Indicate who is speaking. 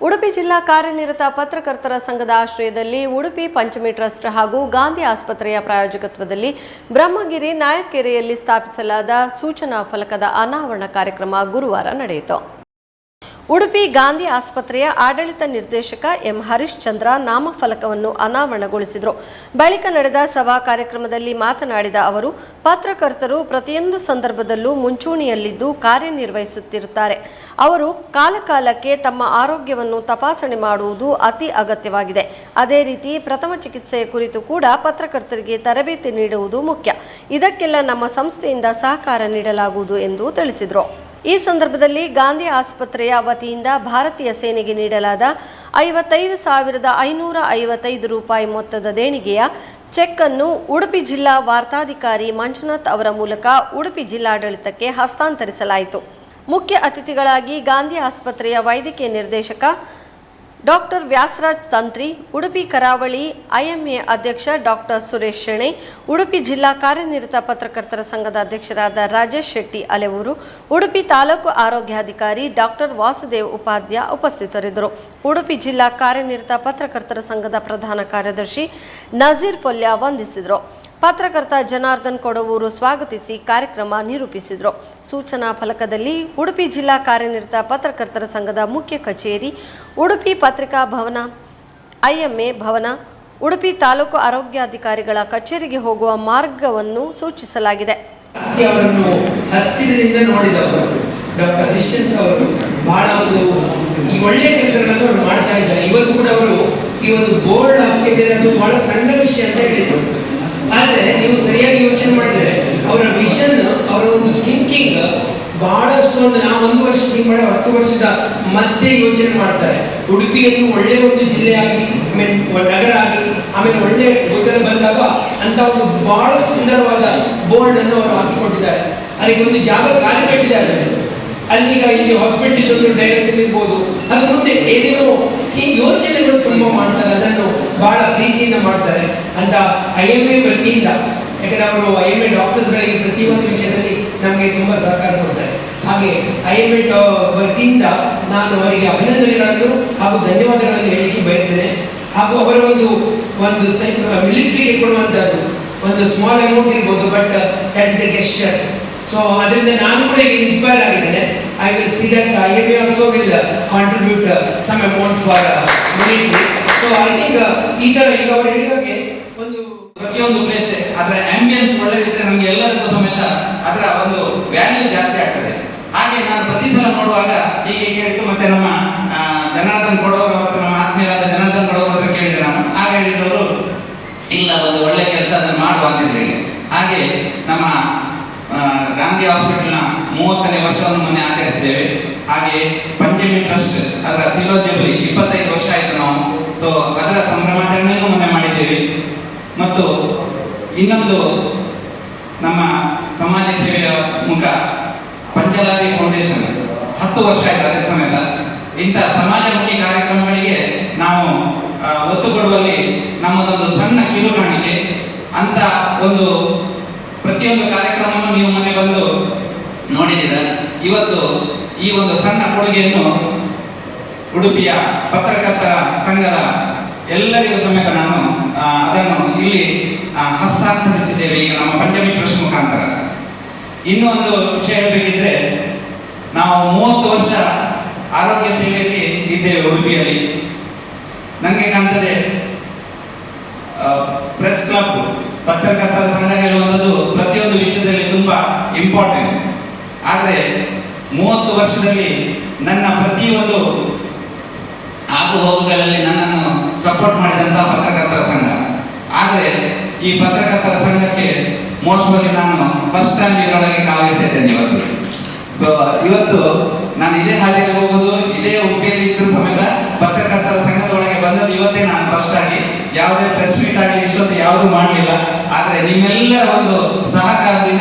Speaker 1: ಉಡುಪಿ ಜಿಲ್ಲಾ ಕಾರ್ಯನಿರತ ಪತ್ರಕರ್ತರ ಸಂಘದ ಆಶ್ರಯದಲ್ಲಿ ಉಡುಪಿ ಪಂಚಮಿ ಟ್ರಸ್ಟ್ ಹಾಗೂ ಗಾಂಧಿ ಆಸ್ಪತ್ರೆಯ ಪ್ರಾಯೋಜಕತ್ವದಲ್ಲಿ ಬ್ರಹ್ಮಗಿರಿ ನಾಯರ್ಕೆರೆಯಲ್ಲಿ ಸ್ಥಾಪಿಸಲಾದ ಸೂಚನಾ ಫಲಕದ ಅನಾವರಣ ಕಾರ್ಯಕ್ರಮ ಗುರುವಾರ ನಡೆಯಿತು. ಉಡುಪಿ ಗಾಂಧಿ ಆಸ್ಪತ್ರೆಯ ಆಡಳಿತ ನಿರ್ದೇಶಕ ಎಂ ಹರಿಶ್ಚಂದ್ರ ನಾಮಫಲಕವನ್ನು ಅನಾವರಣಗೊಳಿಸಿದರು. ಬಳಿಕ ನಡೆದ ಸಭಾ ಕಾರ್ಯಕ್ರಮದಲ್ಲಿ ಮಾತನಾಡಿದ ಅವರು, ಪತ್ರಕರ್ತರು ಪ್ರತಿಯೊಂದು ಸಂದರ್ಭದಲ್ಲೂ ಮುಂಚೂಣಿಯಲ್ಲಿದ್ದು ಕಾರ್ಯನಿರ್ವಹಿಸುತ್ತಿರುತ್ತಾರೆ. ಅವರು, ಕಾಲಕಾಲಕ್ಕೆ ತಮ್ಮ ಆರೋಗ್ಯವನ್ನು ತಪಾಸಣೆ ಮಾಡುವುದು ಅತಿ ಅಗತ್ಯವಾಗಿದೆ. ಅದೇ ರೀತಿ ಪ್ರಥಮ ಚಿಕಿತ್ಸೆಯ ಕುರಿತು ಕೂಡ ಪತ್ರಕರ್ತರಿಗೆ ತರಬೇತಿ ನೀಡುವುದು ಮುಖ್ಯ. ಇದಕ್ಕೆಲ್ಲ ನಮ್ಮ ಸಂಸ್ಥೆಯಿಂದ ಸಹಕಾರ ನೀಡಲಾಗುವುದು ಎಂದು ತಿಳಿಸಿದರು. ಈ ಸಂದರ್ಭದಲ್ಲಿ ಗಾಂಧಿ ಆಸ್ಪತ್ರೆಯ ವತಿಯಿಂದ ಭಾರತೀಯ ಸೇನೆಗೆ ನೀಡಲಾದ ಐವತ್ತೈದು ಸಾವಿರದ ಐನೂರ ಐವತ್ತೈದು ರೂಪಾಯಿ ಮೊತ್ತದ ದೇಣಿಗೆಯ ಚೆಕ್ ಅನ್ನು ಉಡುಪಿ ಜಿಲ್ಲಾ ವಾರ್ತಾಧಿಕಾರಿ ಮಂಜುನಾಥ್ ಅವರ ಮೂಲಕ ಉಡುಪಿ ಜಿಲ್ಲಾಡಳಿತಕ್ಕೆ ಹಸ್ತಾಂತರಿಸಲಾಯಿತು. ಮುಖ್ಯ ಅತಿಥಿಗಳಾಗಿ ಗಾಂಧಿ ಆಸ್ಪತ್ರೆಯ ವೈದ್ಯಕೀಯ ನಿರ್ದೇಶಕ ಡಾಕ್ಟರ್ ವ್ಯಾಸರಾಜ್ ತಂತ್ರಿ, ಉಡುಪಿ ಕರಾವಳಿ ಐಎಂಎ ಅಧ್ಯಕ್ಷ ಡಾಕ್ಟರ್ ಸುರೇಶ್ ಶೆಣೆ, ಉಡುಪಿ ಜಿಲ್ಲಾ ಕಾರ್ಯನಿರತ ಪತ್ರಕರ್ತರ ಸಂಘದ ಅಧ್ಯಕ್ಷರಾದ ರಾಜೇಶ್ ಶೆಟ್ಟಿ ಅಲೆವೂರು, ಉಡುಪಿ ತಾಲೂಕು ಆರೋಗ್ಯಾಧಿಕಾರಿ ಡಾಕ್ಟರ್ ವಾಸುದೇವ್ ಉಪಾಧ್ಯ ಉಪಸ್ಥಿತರಿದ್ದರು. ಉಡುಪಿ ಜಿಲ್ಲಾ ಕಾರ್ಯನಿರತ ಪತ್ರಕರ್ತರ ಸಂಘದ ಪ್ರಧಾನ ಕಾರ್ಯದರ್ಶಿ ನಜೀರ್ ಪೊಲ್ಯ ವಂದಿಸಿದರು. ಪತ್ರಕರ್ತ ಜನಾರ್ದನ್ ಕೊಡವೂರು ಸ್ವಾಗತಿಸಿ ಕಾರ್ಯಕ್ರಮ ನಿರೂಪಿಸಿದರು. ಸೂಚನಾ ಫಲಕದಲ್ಲಿ ಉಡುಪಿ ಜಿಲ್ಲಾ ಕಾರ್ಯನಿರತ ಪತ್ರಕರ್ತರ ಸಂಘದ ಮುಖ್ಯ ಕಚೇರಿ, ಉಡುಪಿ ಪತ್ರಿಕಾ ಭವನ, ಐಎಂಎ ಭವನ, ಉಡುಪಿ ತಾಲೂಕು ಆರೋಗ್ಯಾಧಿಕಾರಿಗಳ ಕಚೇರಿಗೆ ಹೋಗುವ ಮಾರ್ಗವನ್ನು ಸೂಚಿಸಲಾಗಿದೆ.
Speaker 2: ಈ ಒಂದು ಬೋರ್ಡ್ ಹಾಕಿದ್ದಾರೆ. ಅದು ಬಹಳ ಸಣ್ಣ ವಿಷಯ ಅಂತ ಹೇಳಿದ್ರು. ಆದ್ರೆ ನೀವು ಸರಿಯಾಗಿ ಯೋಚನೆ ಮಾಡಿದ್ರೆ ಅವರ ವಿಷನ್ ಅವರ ಒಂದು ಥಿಂಕಿಂಗ್ ಬಹಳಷ್ಟು ಒಂದು ನಾವು ಒಂದು ವರ್ಷ ಮಾಡಿ ಹತ್ತು ವರ್ಷದ ಮತ್ತೆ ಯೋಚನೆ ಮಾಡ್ತಾರೆ. ಉಡುಪಿಯನ್ನು ಒಳ್ಳೆ ಒಂದು ಜಿಲ್ಲೆಯಾಗಿ ಆಮೇಲೆ ನಗರ ಆಗಿ, ಆಮೇಲೆ ಒಳ್ಳೆ ಗೋಚರ ಬಂದಾಗ ಅಂತ ಒಂದು ಬಹಳ ಸುಂದರವಾದ ಬೋರ್ಡ್ ಅನ್ನು ಅವರು ಹಾಕಿಕೊಂಡಿದ್ದಾರೆ ಅದಕ್ಕೆ ಒಂದು ಜಾಗ ಖಾಲಿ ಕಟ್ಟಿದ್ದಾರೆ ಅಲ್ಲಿಗ ಇಲ್ಲಿ ಹಾಸ್ಪಿಟಲ್ ಒಂದು ಡೈರೆಕ್ಷನ್ ಇರ್ಬೋದು. ಅದು ಮುಂದೆ ಏನೇನೋ ಈ ಯೋಚನೆಗಳು ತುಂಬಾ ಮಾಡ್ತಾರೆ, ಅದನ್ನು ಬಹಳ ಪ್ರೀತಿಯಿಂದ ಮಾಡ್ತಾರೆ. ಅಂತ ಐ ಎಂ ಎ ವತಿಯಿಂದ, ಯಾಕಂದ್ರೆ ಅವರು ಐ ಎಂ ಎ ಡಾಕ್ಟರ್ಸ್ಗಳಿಗೆ ಪ್ರತಿಯೊಂದು ವಿಷಯದಲ್ಲಿ ನಮಗೆ ತುಂಬಾ ಸಹಕಾರ ಕೊಡ್ತಾರೆ. ಹಾಗೆ ಐ ಎಂ ಎ ವತಿಯಿಂದ ನಾನು ಅವರಿಗೆ ಅಭಿನಂದನೆಗಳನ್ನು ಹಾಗೂ ಧನ್ಯವಾದಗಳನ್ನು ಹೇಳಲಿಕ್ಕೆ ಬಯಸ್ತೇನೆ. ಹಾಗೂ ಅವರ ಒಂದು ಒಂದು ಮಿಲಿಟರಿಗೆ ಕೊಡುವಂಥದ್ದು ಒಂದು ಸ್ಮಾಲ್ ಅಮೌಂಟ್ ಇರ್ಬೋದು but that is a gesture so ಅದರಿಂದ ನಾನು ಕೂಡ ಈಗ ಇನ್ಸ್ಪೈರ್ ಆಗಿದ್ದೇನೆ. I will see that I be also will contribute some amount for so I think ಈ ಥರ ಈಗ ಅವ್ರು ಹೇಳಿದಾಗೆ ಒಂದು
Speaker 3: ಪ್ರತಿಯೊಂದು ಪ್ಲೇಸ್ ಅದರ ಆಂಬಿಯನ್ಸ್ ಒಳ್ಳೆದಿದ್ರೆ ನಮಗೆ ಎಲ್ಲದಕ್ಕೂ ಸಮೇತ ಅದರ ಒಂದು ವ್ಯಾಲ್ಯೂ ಜಾಸ್ತಿ ಆಗ್ತದೆ. ಹಾಗೆ ನಾನು ಪ್ರತಿ ಸಲ ನೋಡುವಾಗ ಹೀಗೆ ಕೇಳಿದ್ದು ಮತ್ತೆ ನಮ್ಮ ಜನಾರ್ದನ್ ಕೊಡೋರು ನಮ್ಮ ಆತ್ಮೀಯರಾದ ಜನಾರ್ದನ್ ಕೊಡೋರು ಹತ್ರ ಕೇಳಿದೆ ನಾನು. ಆಗ ಹೇಳಿದವರು, ಇಲ್ಲ, ಒಂದು ಒಳ್ಳೆ ಕೆಲಸ ಅದನ್ನು ಮಾಡುವ ಅಂತ ಹೇಳಿ. ಹಾಗೆ ನಮ್ಮ ಗಾಂಧಿ ಹಾಸ್ಪಿಟಲ್ನ ಮೂವತ್ತನೇ ವರ್ಷವನ್ನು ಮೊನ್ನೆ ಆಚರಿಸಿದ್ದೇವೆ. ಹಾಗೆ ಪಂಚಮಿ ಟ್ರಸ್ಟ್, ಅದರ ಸಿಲೋದ್ಯಮಿ ಇಪ್ಪತ್ತೈದು ವರ್ಷ ಆಯಿತು ನಾವು. ಸೊ ಅದರ ಸಂಭ್ರಮಾಚರಣೆಯನ್ನು ಮೊನ್ನೆ ಮಾಡಿದ್ದೇವೆ. ಮತ್ತು ಇನ್ನೊಂದು ನಮ್ಮ ಸಮಾಜ ಸೇವೆಯ ಮುಖ, ಪಂಚಲಾರಿ ಫೌಂಡೇಶನ್. ಹತ್ತು ವರ್ಷ ಆಯ್ತು ಅದಕ್ಕೆ ಸಮೇತ. ಇಂಥ ಸಮಾಜಮುಖಿ ಕಾರ್ಯಕ್ರಮಗಳಿಗೆ ನಾವು ಒತ್ತು ಕೊಡುವಲ್ಲಿ ನಮ್ಮದೊಂದು ಸಣ್ಣ ಕಿರುಕಾಣಿಕೆ ಅಂತ ಒಂದು ಪ್ರತಿಯೊಂದು ಕಾರ್ಯಕ್ರಮವನ್ನು ನೀವು ಮೊನ್ನೆ ಬಂದು ನೋಡಿದ್ದೀರ. ಇವತ್ತು ಈ ಒಂದು ಸಣ್ಣ ಕೊಡುಗೆಯನ್ನು ಉಡುಪಿಯ ಪತ್ರಕರ್ತರ ಸಂಘದ ಎಲ್ಲರಿಗೂ ಸಮೇತ ನಾನು ಅದನ್ನು ಇಲ್ಲಿ ಹಸ್ತಾಂತರಿಸಿದ್ದೇವೆ ಈಗ ನಮ್ಮ ಪಂಚಮಿ ಟ್ರಸ್ಟ್ ಮುಖಾಂತರ. ಇನ್ನೂ ಒಂದು ವಿಷಯ ಹೇಳಬೇಕಿದ್ರೆ, ನಾವು ಮೂವತ್ತು ವರ್ಷ ಆರೋಗ್ಯ ಸೇವೆಯಲ್ಲಿ ಇದ್ದೇವೆ ಉಡುಪಿಯಲ್ಲಿ. ನನಗೆ ಕಾಣ್ತದೆ ಪ್ರೆಸ್ ಕ್ಲಬ್ ಪತ್ರಕರ್ತರ ಸಂಘ ಹೇಳುವಂಥದ್ದು ಪ್ರತಿಯೊಂದು ವಿಷಯದಲ್ಲಿ ತುಂಬ ಇಂಪಾರ್ಟೆಂಟ್ ಆದರೆ ಮೂವತ್ತು ವರ್ಷದಲ್ಲಿ ನನ್ನ ಪ್ರತಿಯೊಂದು ಆಗು ಹೋಗುಗಳಲ್ಲಿ ನನ್ನನ್ನು ಸಪೋರ್ಟ್ ಮಾಡಿದಂಥ ಪತ್ರಕರ್ತರ ಸಂಘ. ಆದರೆ ಈ ಪತ್ರಕರ್ತರ ಸಂಘಕ್ಕೆ ಮೋಸ್ಟ್ಲಿ ನಾನು ಫಸ್ಟ್ ಟೈಮ್ ಇದರೊಳಗೆ ಕಾಲಿಟ್ಟಿದ್ದೇನೆ ಇವತ್ತು. ಸೊ ಇವತ್ತು ನಾನು ಇದೇ ಹಾದಿಯಲ್ಲಿ ಹೋಗೋದು, ಇದೇ ಉಡುಪಿಯಲ್ಲಿ ಇದ್ರೂ ಸಮೇತ ಪತ್ರಕರ್ತರ ಸಂಘದ ಒಳಗೆ ಬಂದದ್ದು ಇವತ್ತೇ ನಾನು ಫಸ್ಟ್ ಆಗಿ ಯಾವುದೇ ಪ್ರೆಸ್ ಮೀಟ್ ಆಗಲಿ ಇಷ್ಟೊತ್ತು ಯಾವುದು ಮಾಡಲಿಲ್ಲ ಆದರೆ ನಿಮ್ಮೆಲ್ಲರ ಒಂದು ಸಹಕಾರದಿಂದ